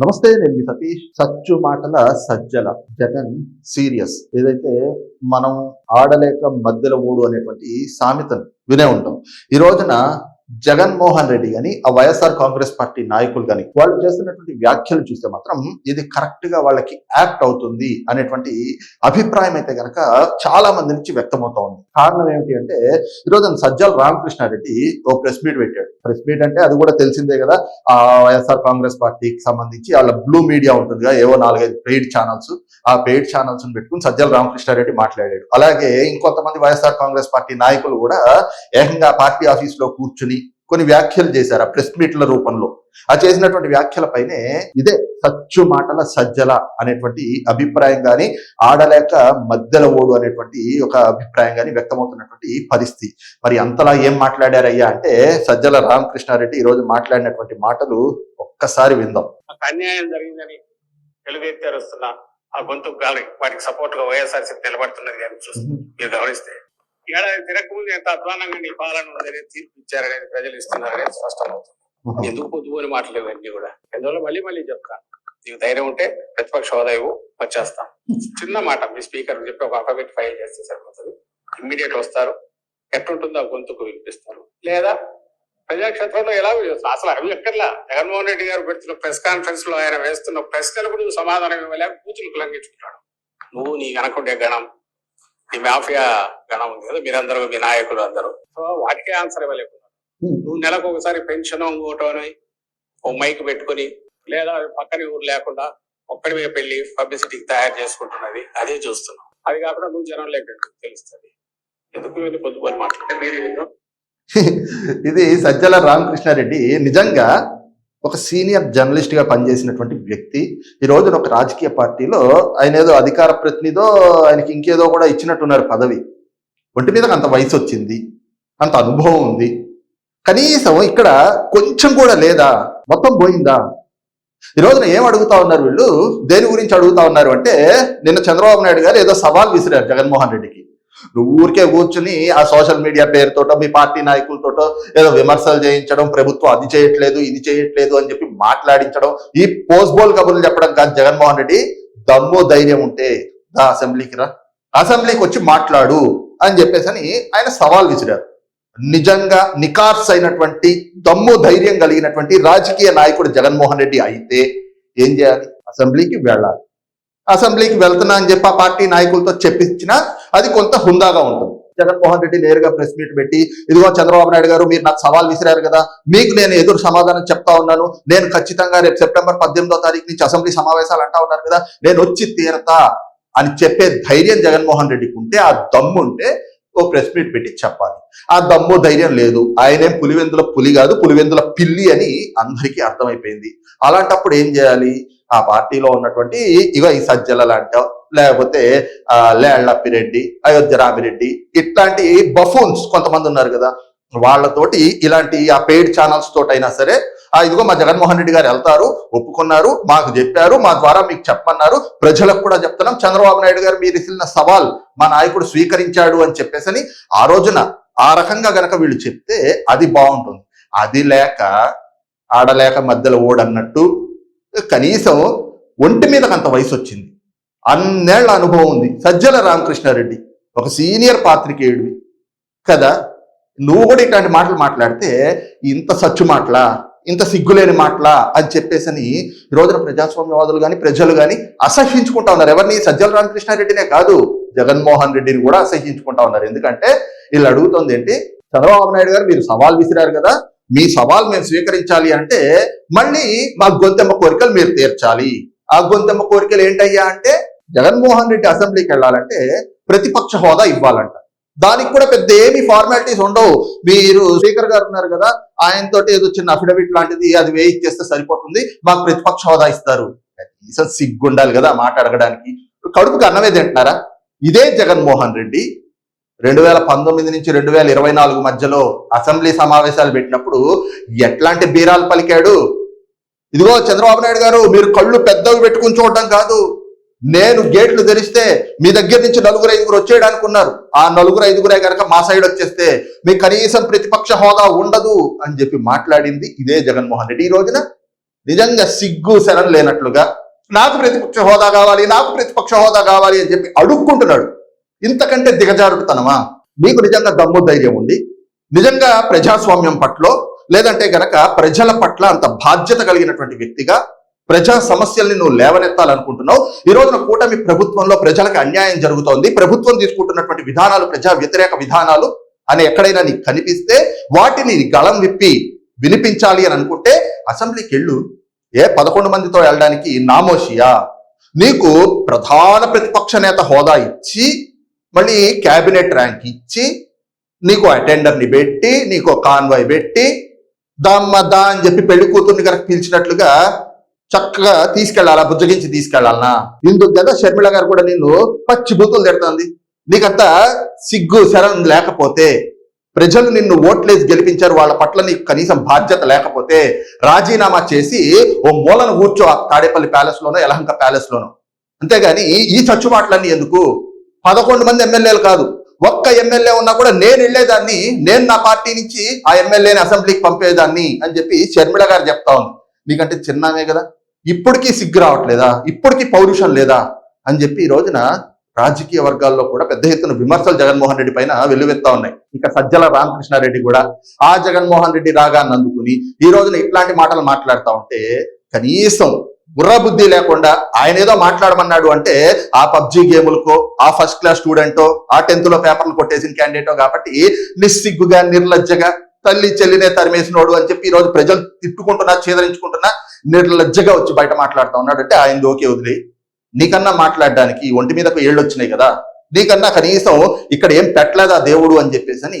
నమస్తే నేను మీ సతీష్. సచ్చు మాటల సజ్జల. జగన్ సీరియస్. ఏదైతే మనం ఆడలేక మధ్యలో ఊడు అనేటువంటి సామెతను వినే ఉంటాం. ఈ రోజున జగన్మోహన్ రెడ్డి కానీ ఆ వైఎస్ఆర్ కాంగ్రెస్ పార్టీ నాయకులు గాని వాళ్ళు చేస్తున్నటువంటి వ్యాఖ్యలు చూస్తే మాత్రం ఇది కరెక్ట్గా వాళ్ళకి యాక్ట్ అవుతుంది అనేటువంటి అభిప్రాయం అయితే గనక చాలా మంది నుంచి వ్యక్తమవుతా ఉంది. కారణం ఏమిటి అంటే ఈ రోజున సజ్జల రామకృష్ణారెడ్డి ఓ ప్రెస్ మీట్ పెట్టాడు. ప్రెస్ మీట్ అంటే అది కూడా తెలిసిందే కదా ఆ వైఎస్ఆర్ కాంగ్రెస్ పార్టీకి సంబంధించి వాళ్ళ బ్లూ మీడియా ఉంటుందిగా ఏవో నాలుగైదు పెయిడ్ ఛానల్స్ ఆ పెయిడ్ ఛానల్స్ పెట్టుకుని సజ్జల రామకృష్ణారెడ్డి మాట్లాడాడు. అలాగే ఇంకొంతమంది వైఎస్ఆర్ కాంగ్రెస్ పార్టీ నాయకులు కూడా ఏకంగా పార్టీ ఆఫీస్లో కూర్చుని కొన్ని వ్యాఖ్యలు చేశారు ఆ ప్రెస్ మీట్ల రూపంలో. ఆ చేసినటువంటి వ్యాఖ్యలపైనే ఇదే సచ్చు మాటల సజ్జల అనేటువంటి అభిప్రాయం గాని ఆడలేక మధ్యల ఓడు అనేటువంటి ఒక అభిప్రాయం గాని వ్యక్తమవుతున్నటువంటి పరిస్థితి. మరి అంతలా ఏం మాట్లాడారయ్యా అంటే సజ్జల రామకృష్ణారెడ్డి ఈ రోజు మాట్లాడినటువంటి మాటలు ఒక్కసారి విందాం. అన్యాయం జరిగిందని వస్తున్న ఆ గొంతు వాటికి సపోర్ట్గా వైఎస్ఆర్సీ నిలబడుతున్నది కానీ చూస్తే మీరు గమనిస్తే ఏడాది తిరగకముందు ఎంత అధ్వానంగా నీ పాలన ఉందని తీర్పు ఇచ్చారనేది ప్రజలు ఇస్తున్నారనేది స్పష్టమవుతుంది. ఎందుకు పొద్దుపోని మాటలు ఇవన్నీ కూడా? ఎందువల్ల మళ్ళీ మళ్ళీ చెప్తాను నీకు ధైర్యం ఉంటే ప్రతిపక్ష హోదా ఇవ్వు వచ్చేస్తాం చిన్న మాట మీ స్పీకర్ చెప్పి ఒక అఫిడవిట్ ఫైల్ చేస్తే సరిపోతుంది. ఇమ్మీడియట్ వస్తారు. ఎట్టుంటుందో ఆ గొంతుకు వినిపిస్తారు. లేదా ప్రజాక్షేత్రంలో ఎలా అసలు అవి ఎక్కర్లా? జగన్మోహన్ రెడ్డి గారు పెడుతున్న ప్రెస్ కాన్ఫరెన్స్లో ఆయన వేస్తున్న ప్రశ్నలకు నువ్వు సమాధానం ఇవ్వలేక కూతురు లంఘించుకుంటాడు. నువ్వు నీ వెనకుండే గణం. నీ మాఫియా గణం ఉంది కదా మీరందరూ మీ నాయకులు అందరూ. సో వాటికే ఆన్సర్ ఇవ్వలేకున్నారు. నువ్వు నెలకు ఒకసారి పెన్షన్ ఇంకోటో అని ఓ మైక్ పెట్టుకుని లేదా పక్కన ఊరు లేకుండా ఒక్కడివే పెళ్ళి పబ్లిసిటీకి తయారు చేసుకుంటున్నది అదే చూస్తున్నాం. అది కాకుండా నువ్వు జనం లేక తెలుస్తుంది. ఎందుకు ఇవన్నీ పొద్దుపోయి మాట్లాడితే మీరు ఇది సజ్జల రామకృష్ణారెడ్డి. నిజంగా ఒక సీనియర్ జర్నలిస్ట్గా పనిచేసినటువంటి వ్యక్తి ఈ రోజున ఒక రాజకీయ పార్టీలో ఆయన ఏదో అధికార ప్రతినిధో ఆయనకి ఇంకేదో కూడా ఇచ్చినట్టున్నారు పదవి. ఒంటి మీద అంత వయసు వచ్చింది అంత అనుభవం ఉంది. కనీసం ఇక్కడ కొంచెం కూడా లేదా మొత్తం పోయిందా? ఈ రోజున ఏం అడుగుతా ఉన్నారు వీళ్ళు? దేని గురించి అడుగుతా ఉన్నారు అంటే నిన్న చంద్రబాబు నాయుడు గారు ఏదో సవాల్ విసిరారు జగన్మోహన్ రెడ్డికి. నువ్వు ఊరికే కూర్చుని ఆ సోషల్ మీడియా పేరుతోటో మీ పార్టీ నాయకులతోటో ఏదో విమర్శలు చేయించడం ప్రభుత్వం అది చేయట్లేదు ఇది చేయట్లేదు అని చెప్పి మాట్లాడించడం ఈ పోస్ట్బోల్ కబుర్లు చెప్పడం కాదు జగన్మోహన్ రెడ్డి. దమ్ము ధైర్యం ఉంటే దా అసెంబ్లీకి రా. అసెంబ్లీకి వచ్చి మాట్లాడు అని చెప్పేసి అని ఆయన సవాల్ విసిరారు. నిజంగా నికార్స్ అయినటువంటి దమ్ము ధైర్యం కలిగినటువంటి రాజకీయ నాయకుడు జగన్మోహన్ రెడ్డి అయితే ఏం చేయాలి? అసెంబ్లీకి వెళ్ళాలి. అసెంబ్లీకి వెళ్తున్నా అని చెప్పి ఆ పార్టీ నాయకులతో చెప్పించినా అది కొంత హుందాగా ఉంటుంది. జగన్మోహన్ రెడ్డి నేరుగా ప్రెస్ మీట్ పెట్టి ఇదిగో చంద్రబాబు నాయుడు గారు మీరు నాకు సవాల్ విసిరారు కదా మీకు నేను ఎదురు సమాధానం చెప్తా ఉన్నాను నేను ఖచ్చితంగా రేపు సెప్టెంబర్ పద్దెనిమిదో తారీఖు నుంచి అసెంబ్లీ సమావేశాలు అంటా ఉన్నారు కదా నేను వచ్చి తీరతా అని చెప్పే ధైర్యం జగన్మోహన్ రెడ్డికి ఉంటే ఆ దమ్ము ఉంటే ఓ ప్రెస్ మీట్ పెట్టి చెప్పాలి. ఆ దమ్ము ధైర్యం లేదు. ఆయనేం పులివెందుల పులి కాదు పులివెందుల పిల్లి అని అందరికీ అర్థమైపోయింది. అలాంటప్పుడు ఏం చేయాలి? ఆ పార్టీలో ఉన్నటువంటి ఇగో ఈ సజ్జల లాంటి లేకపోతే ఆ లేళ్ళప్పిరెడ్డి అయోధ్య రామిరెడ్డి ఇట్లాంటి బఫూన్స్ కొంతమంది ఉన్నారు కదా వాళ్ళతోటి ఇలాంటి ఆ పెయిడ్ ఛానల్స్ తోటైనా సరే ఆ ఇదిగో మా జగన్మోహన్ రెడ్డి గారు వెళ్తారు ఒప్పుకున్నారు మాకు చెప్పారు మా ద్వారా మీకు చెప్పమన్నారు ప్రజలకు కూడా చెప్తున్నాం చంద్రబాబు నాయుడు గారు మీరు ఇసిన సవాల్ మా నాయకుడు స్వీకరించాడు అని చెప్పేసని ఆ రోజున ఆ రకంగా గనక వీళ్ళు చెప్తే అది బాగుంటుంది. అది లేక ఆడలేక మధ్యలో ఓడన్నట్టు కనీసం ఒంటి మీదకి అంత వయసు వచ్చింది అన్నేళ్ళ అనుభవం ఉంది. సజ్జల రామకృష్ణారెడ్డి ఒక సీనియర్ పాత్రికేయుడివి. కదా? నువ్వు కూడా ఇట్లాంటి మాటలు మాట్లాడితే ఇంత సచ్చు మాటలా ఇంత సిగ్గులేని మాటలా అని చెప్పేసి ఈ రోజున ప్రజాస్వామ్యవాదులు కానీ ప్రజలు కానీ అసహ్యించుకుంటా ఉన్నారు. ఎవరిని? సజ్జల రామకృష్ణారెడ్డినే కాదు జగన్మోహన్ రెడ్డిని కూడా అసహ్యించుకుంటా ఉన్నారు. ఎందుకంటే వీళ్ళు అడుగుతుంది ఏంటి? చంద్రబాబు నాయుడు గారు మీరు సవాల్ విసిరారు కదా. మీ సవాల్ మేము స్వీకరించాలి అంటే మళ్ళీ మా గొంతెమ్మ కోరికలు మీరు తీర్చాలి. ఆ గొంతెమ్మ కోరికలు ఏంటయ్యా అంటే జగన్మోహన్ రెడ్డి అసెంబ్లీకి వెళ్ళాలంటే ప్రతిపక్ష హోదా ఇవ్వాలంట. దానికి కూడా పెద్ద ఏమి ఫార్మాలిటీస్ ఉండవు. మీరు స్పీకర్ గారు ఉన్నారు కదా ఆయనతో ఏదో చిన్న అఫిడవిట్ లాంటిది అది వేయిచ్చేస్తే సరిపోతుంది. మాకు ప్రతిపక్ష హోదా ఇస్తారు. కనీసం సిగ్గుండాలి కదా ఆ మాట అడగడానికి కడుపుకి అన్నమే తింటున్నారా? ఇదే జగన్మోహన్ రెడ్డి. రెండు వేల పంతొమ్మిది నుంచి రెండు వేల ఇరవై నాలుగు మధ్యలో అసెంబ్లీ సమావేశాలు పెట్టినప్పుడు ఎట్లాంటి బీరాలు పలికాడు? ఇదిగో చంద్రబాబు నాయుడు గారు మీరు కళ్ళు పెద్దవి పెట్టుకుని చూడడం కాదు. నేను గేట్లు తెరిస్తే మీ దగ్గర నుంచి నలుగురు ఐదుగురు వచ్చేయడానికి ఉన్నారు ఆ నలుగురు ఐదుగురే కనుక మా సైడ్ వచ్చేస్తే మీకు కనీసం ప్రతిపక్ష హోదా ఉండదు అని చెప్పి మాట్లాడింది ఇదే జగన్మోహన్ రెడ్డి ఈ రోజున. నిజంగా సిగ్గు శరణ్ లేనట్లుగా నాకు ప్రతిపక్ష హోదా కావాలి నాకు ప్రతిపక్ష హోదా కావాలి అని చెప్పి అడుక్కుంటున్నాడు. ఇంతకంటే దిగజారుడుతనమా? నీకు నిజంగా దమ్ము ధైర్యం ఉంది. నిజంగా ప్రజాస్వామ్యం పట్ల లేదంటే గనక ప్రజల పట్ల అంత బాధ్యత కలిగినటువంటి వ్యక్తిగా ప్రజా సమస్యల్ని నువ్వు లేవనెత్తాలనుకుంటున్నావు. ఈ రోజున కూటమి ప్రభుత్వంలో ప్రజలకు అన్యాయం జరుగుతోంది. ప్రభుత్వం తీసుకుంటున్నటువంటి విధానాలు ప్రజా వ్యతిరేక విధానాలు అని ఎక్కడైనా నీకు కనిపిస్తే వాటిని గళం విప్పి వినిపించాలి అని అనుకుంటే అసెంబ్లీకి వెళ్ళు. ఏ పదకొండు మందితో వెళ్ళడానికి నామోషియా. నీకు ప్రధాన ప్రతిపక్ష నేత హోదా ఇచ్చి మళ్ళీ క్యాబినెట్ ర్యాంక్ ఇచ్చి నీకు అటెండర్ని పెట్టి నీకు కాన్వాయ్ పెట్టి దమ్మ దా అని చెప్పి పెళ్ళి కూతుర్ని కనుక పిలిచినట్లుగా చక్కగా తీసుకెళ్ళాలా బుజ్జగించి తీసుకెళ్ళాలనా ఇందుకు కదా షర్మిళ గారు కూడా నిన్ను పచ్చి బూతులు తిడుతుంది. నీకంతా సిగ్గు శరం లేకపోతే ప్రజలు నిన్ను ఓట్లేసి గెలిపించారు వాళ్ళ పట్ల నీకు కనీసం బాధ్యత లేకపోతే రాజీనామా చేసి ఓ మూలను కూర్చో ఆ తాడేపల్లి ప్యాలెస్లోనో ఎలహంక యలహంక ప్యాలెస్ అంతేగాని ఈ చచ్చు మాటలన్నీ ఎందుకు? పదకొండు మంది ఎమ్మెల్యేలు కాదు. ఒక్క ఎమ్మెల్యే ఉన్నా కూడా నేను వెళ్ళేదాన్ని నేను నా పార్టీ నుంచి ఆ ఎమ్మెల్యేని అసెంబ్లీకి పంపేదాన్ని అని చెప్పి షర్మిళ గారు చెప్తా ఉంది. నీకంటే చిన్నమే కదా. ఇప్పటికీ సిగ్గు రావట్లేదా? ఇప్పటికీ పౌరుషం లేదా? అని చెప్పి ఈ రోజున రాజకీయ వర్గాల్లో కూడా పెద్ద ఎత్తున విమర్శలు జగన్మోహన్ రెడ్డి పైన వెల్లువెత్తా ఉన్నాయి. ఇంకా సజ్జల రామకృష్ణారెడ్డి కూడా ఆ జగన్మోహన్ రెడ్డి రాగాన్ని అందుకుని ఈ రోజున ఇట్లాంటి మాటలు మాట్లాడుతూ ఉంటే కనీసం బుర్ర బుద్ధి లేకుండా ఆయన ఏదో మాట్లాడమన్నాడు అంటే ఆ పబ్జి గేములకో ఆ ఫస్ట్ క్లాస్ స్టూడెంటో ఆ టెన్త్లో పేపర్లు కొట్టేసిన క్యాండిడేటో కాబట్టి నిస్సిగ్గుగా నిర్లజ్జగా తల్లి చెల్లినే తరిమేసినోడు అని చెప్పి ఈ రోజు ప్రజలు తిట్టుకుంటున్నా చేదరించుకుంటున్నా నిర్లజ్జగా వచ్చి బయట మాట్లాడుతూ ఉన్నాడు అంటే ఆయన దోకే వదిలే. నీకన్నా మాట్లాడడానికి ఒంటి మీదకు ఏళ్ళు వచ్చినాయి కదా. నీకన్నా కనీసం ఇక్కడ ఏం పెట్టలేదా దేవుడు అని చెప్పేసి అని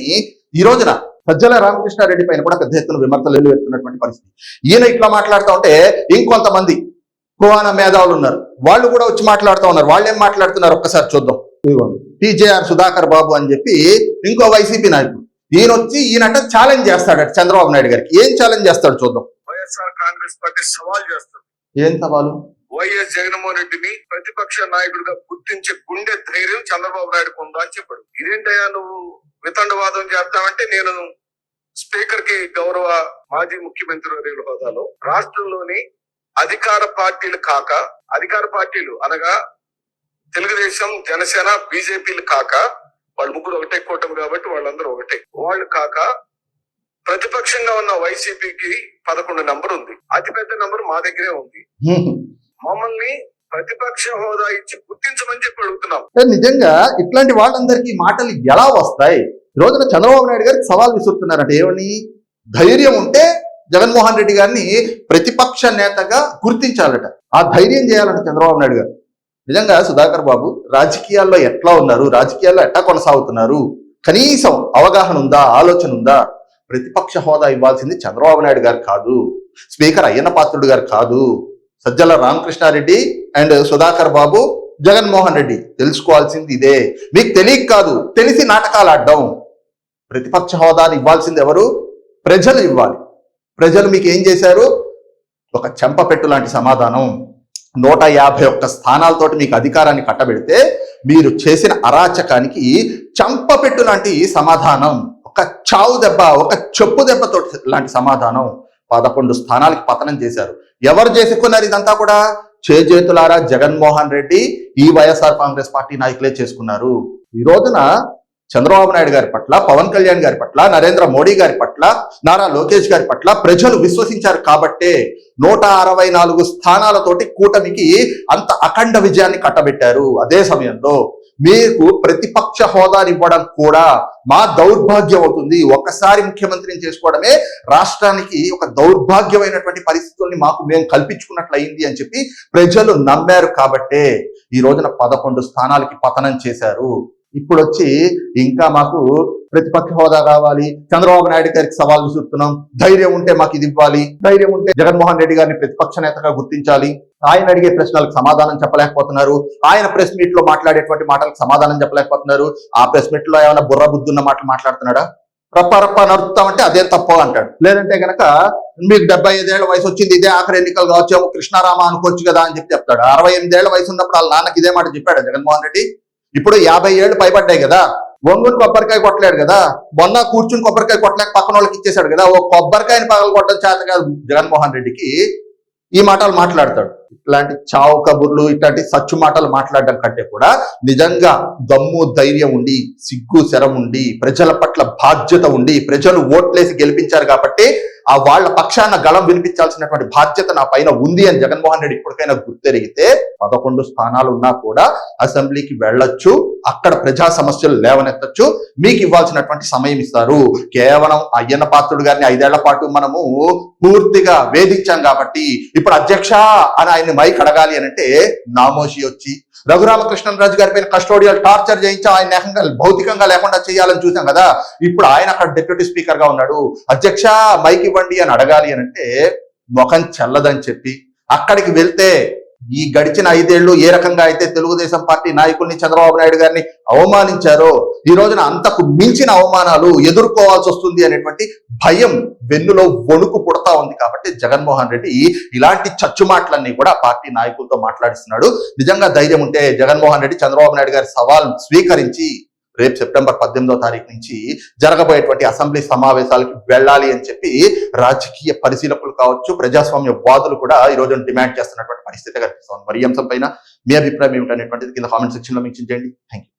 ఈ రోజున సజ్జల రామకృష్ణారెడ్డి పైన కూడా పెద్ద ఎత్తున విమర్శలు వెళ్తున్నటువంటి పరిస్థితి. ఈయన ఇట్లా మాట్లాడుతూ ఉంటే ఇంకొంతమంది కువాన మేధావులు ఉన్నారు. వాళ్ళు కూడా వచ్చి మాట్లాడుతూ ఉన్నారు. వాళ్ళు ఏం మాట్లాడుతున్నారు? ఒక్కసారి చూద్దాం. టీజేఆర్ సుధాకర్ బాబు అని చెప్పి ఇంకో వైసీపీ నాయకుడు. ఈయన వచ్చి ఈయనట ఛాలెంజ్ చేస్తాడట చంద్రబాబు నాయుడు గారికి. ఏం ఛాలెంజ్ చేస్తాడు చూద్దాం. వైఎస్ఆర్ కాంగ్రెస్ పార్టీ సవాల్ చేస్తుంది. ఏం సవాలు? వైఎస్ జగన్మోహన్ రెడ్డిని ప్రతిపక్ష నాయకుడిగా గుర్తించే గుండె ధైర్యం చంద్రబాబు నాయుడుకు ఉందా అని చెప్పాడు. ఇదేంటయ్యా నువ్వు వితండవాదం చేస్తావంటే నేను స్పీకర్కి గౌరవ మాజీ ముఖ్యమంత్రి హోదాలో రాష్ట్రంలోని అధికార పార్టీలు కాక అధికార పార్టీలు అనగా తెలుగుదేశం జనసేన బీజేపీలు కాక వాళ్ళు ముగ్గురు ఒకటే కూటమి కాబట్టి వాళ్ళందరూ ఒకటే. వాళ్ళు కాక ప్రతిపక్షంగా ఉన్న వైసీపీకి పదకొండు నంబర్ ఉంది. అతిపెద్ద నంబర్ మా దగ్గరే ఉంది. మమ్మల్ని ప్రతిపక్ష హోదా ఇచ్చి గుర్తించమని చెప్పి అడుగుతున్నాం. నిజంగా ఇట్లాంటి వాళ్ళందరికీ మాటలు ఎలా వస్తాయి? ఈ రోజున చంద్రబాబు నాయుడు గారికి సవాల్ విసురుతున్నారంటే. ఏమని? ధైర్యం ఉంటే జగన్మోహన్ రెడ్డి గారిని ప్రతిపక్ష నేతగా గుర్తించాలట. ఆ ధైర్యం చేయాలంట చంద్రబాబు నాయుడు గారు. నిజంగా సుధాకర్ బాబు రాజకీయాల్లో ఎట్లా ఉన్నారు? రాజకీయాల్లో ఎట్లా కొనసాగుతున్నారు? కనీసం అవగాహన ఉందా? ఆలోచన ఉందా? ప్రతిపక్ష హోదా ఇవ్వాల్సింది చంద్రబాబు నాయుడు గారు కాదు. స్పీకర్ అయ్యన్న పాత్రుడు గారు కాదు. సజ్జల రామకృష్ణారెడ్డి అండ్ సుధాకర్ బాబు జగన్మోహన్ రెడ్డి తెలుసుకోవాల్సింది ఇదే. మీకు తెలియక కాదు తెలిసి నాటకాలు ఆడడం. ప్రతిపక్ష హోదాని ఇవ్వాల్సింది ఎవరు? ప్రజలు ఇవ్వాలి. ప్రజలు మీకు ఏం చేశారు? ఒక చెంపపెట్టు లాంటి సమాధానం. నూట యాభై ఒక్క స్థానాలతోటి మీకు అధికారాన్ని కట్టబెడితే మీరు చేసిన అరాచకానికి చంపపెట్టు లాంటి సమాధానం. ఒక చావు దెబ్బ ఒక చెప్పు దెబ్బతో లాంటి సమాధానం. పదకొండు స్థానాలకి పతనం చేశారు. ఎవరు చేసుకున్నారు ఇదంతా కూడా? చేజేతులారా జగన్మోహన్ రెడ్డి ఈ వైఎస్ఆర్ కాంగ్రెస్ పార్టీ నాయకులే చేసుకున్నారు. ఈ రోజున చంద్రబాబు నాయుడు గారి పట్ల పవన్ కళ్యాణ్ గారి పట్ల నరేంద్ర మోడీ గారి పట్ల నారా లోకేష్ గారి పట్ల ప్రజలు విశ్వసించారు కాబట్టే నూట అరవై నాలుగు స్థానాలతోటి కూటమికి అంత అఖండ విజయాన్ని కట్టబెట్టారు. అదే సమయంలో మీకు ప్రతిపక్ష హోదాని ఇవ్వడం కూడా మా దౌర్భాగ్యం అవుతుంది. ఒక్కసారి ముఖ్యమంత్రిని చేసుకోవడమే రాష్ట్రానికి ఒక దౌర్భాగ్యమైనటువంటి పరిస్థితుల్ని మాకు మేము కల్పించుకున్నట్లు అయింది అని చెప్పి ప్రజలు నమ్మారు కాబట్టే ఈ రోజున పదకొండు స్థానాలకి పతనం చేశారు. ఇప్పుడు వచ్చి ఇంకా మాకు ప్రతిపక్ష హోదా కావాలి. చంద్రబాబు నాయుడు గారికి సవాల్ విసురుతున్నాం ధైర్యం ఉంటే మాకు ఇది ఇవ్వాలి. ధైర్యం ఉంటే జగన్మోహన్ రెడ్డి గారిని ప్రతిపక్ష నేతగా గుర్తించాలి. ఆయన అడిగే ప్రశ్నలకు సమాధానం చెప్పలేకపోతున్నారు. ఆయన ప్రెస్ మీట్లో మాట్లాడేటువంటి మాటలకు సమాధానం చెప్పలేకపోతున్నారు. ఆ ప్రెస్ మీట్లో ఏమైనా బుర్ర బుద్ధున్న మాటలు మాట్లాడుతున్నాడా? రప్ప రప్ప నడుపుతామంటే అదే తప్పు అంటాడు. లేదంటే గనక మీకు డెబ్బై ఐదేళ్ళ వయసు వచ్చింది ఇదే ఆఖరి ఎన్నికలు కావచ్చేమో కృష్ణారామ అనుకోవచ్చు కదా అని చెప్పి చెప్తాడు. అరవై ఎనిమిదేళ్ళ వయసు ఉన్నప్పుడు వాళ్ళ నాన్నకి ఇదే మాట చెప్పాడు జగన్మోహన్ రెడ్డి? ఇప్పుడు యాభై ఏళ్ళు పైబడ్డాయి కదా. వంగుని కొబ్బరికాయ కొట్టలేడు కదా. మొన్న కూర్చుని కొబ్బరికాయ కొట్టలేక పక్కన వాళ్ళకి ఇచ్చేశాడు కదా. ఓ కొబ్బరికాయని పగల కొట్టడం చేత కాదు జగన్మోహన్ రెడ్డికి ఈ మాటలు మాట్లాడతాడు. ఇట్లాంటి చావు కబుర్లు ఇట్లాంటి సచ్చు మాటలు మాట్లాడడం కంటే కూడా నిజంగా దమ్ము ధైర్యం ఉండి సిగ్గు శరం ఉండి ప్రజల పట్ల బాధ్యత ఉండి ప్రజలు ఓట్లేసి గెలిపించారు కాబట్టి ఆ వాళ్ళ పక్షాన గళం వినిపించాల్సినటువంటి బాధ్యత నా పైన ఉంది అని జగన్మోహన్ రెడ్డి ఇప్పటికైనా గుర్తెరిగితే పదకొండు స్థానాలు ఉన్నా కూడా అసెంబ్లీకి వెళ్ళొచ్చు అక్కడ ప్రజా సమస్యలు లేవనెత్తచ్చు మీకు ఇవ్వాల్సినటువంటి సమయం ఇస్తారు. కేవలం అయ్యన్న పాత్రుడు గారిని ఐదేళ్ళ పాటు మనము పూర్తిగా వేధించాం కాబట్టి ఇప్పుడు అధ్యక్ష అని ఆయన్ని మైక్ అడగాలి అని అంటే నామోషి వచ్చి రఘురామకృష్ణరాజు గారి పైన కస్టోడియల్ టార్చర్ చేయించి ఆయన ఏకంగా భౌతికంగా లేకుండా చేయాలని చూసాం కదా. ఇప్పుడు ఆయన అక్కడ డిప్యూటీ స్పీకర్గా ఉన్నాడు. అధ్యక్ష మైక్ ఇవ్వండి అని అడగాలి అని అంటే ముఖం చల్లదని చెప్పి అక్కడికి వెళ్తే ఈ గడిచిన ఐదేళ్ళు ఏ రకంగా అయితే తెలుగుదేశం పార్టీ నాయకుల్ని చంద్రబాబు నాయుడు గారిని అవమానించారో ఈ రోజున అంతకు మించిన అవమానాలు ఎదుర్కోవాల్సి వస్తుంది అనేటువంటి భయం వెన్నులో వణుకు పుడతా ఉంది కాబట్టి జగన్మోహన్ రెడ్డి ఇలాంటి చచ్చు మాటలన్నీ కూడా పార్టీ నాయకులతో మాట్లాడిస్తున్నాడు. నిజంగా ధైర్యం ఉంటే జగన్మోహన్ రెడ్డి చంద్రబాబు నాయుడు గారి సవాల్ స్వీకరించి రేపు సెప్టెంబర్ పద్దెనిమిదో తారీఖు నుంచి జరగబోయేటువంటి అసెంబ్లీ సమావేశాలకు వెళ్ళాలి అని చెప్పి రాజకీయ పరిశీలకులు కావచ్చు ప్రజాస్వామ్య వాదులు కూడా ఈ రోజు డిమాండ్ చేస్తున్నటువంటి పరిస్థితి కనిపిస్తుంది. మరి ఈ అంశం పైన మీ అభిప్రాయం ఏమిటనేటువంటిది కింద కామెంట్ సెక్షన్లో మెన్షన్ చేయండి. Thank you